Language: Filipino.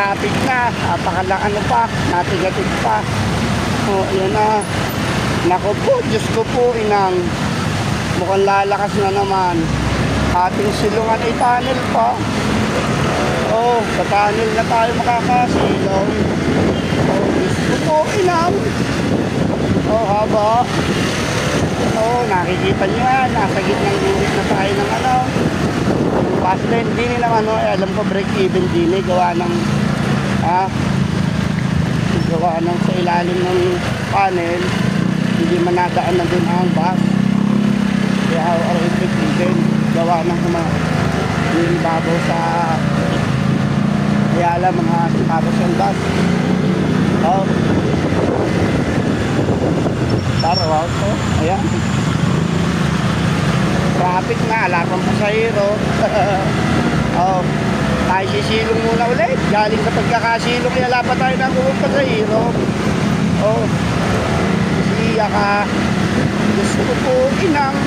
traffic na. Napakala ano pa, natigatig pa. O, ayan na. Nako po, Diyos ko po, inang. Mukhang lalakas na naman. Ating silungan ay tunnel pa. Oh, sa tunnel na tayo makakasilaw. Oh, Diyos ko po, inang. Oh, haba. Oh, nakikita niyo yan. Nasa gitnang unit na tayo ng ano. Bus lane, hindi nila ano, eh, alam ko break even din eh, gawa ng, ah, gawa ng sa ilalim ng panel, hindi manadaan na dun ang bus. Kaya or break even, gawa ng yung babaw sa, kaya alam mga tapos yung bus. Oh. Tara, wow to. Ayan. Traffic na, ala pang pasahero. tayo sisilong muna ulit. Galing sa pagkakasilong, wala pa tayo ng uwang pasahero. Oh, siya ka. Gusto ko po, inang.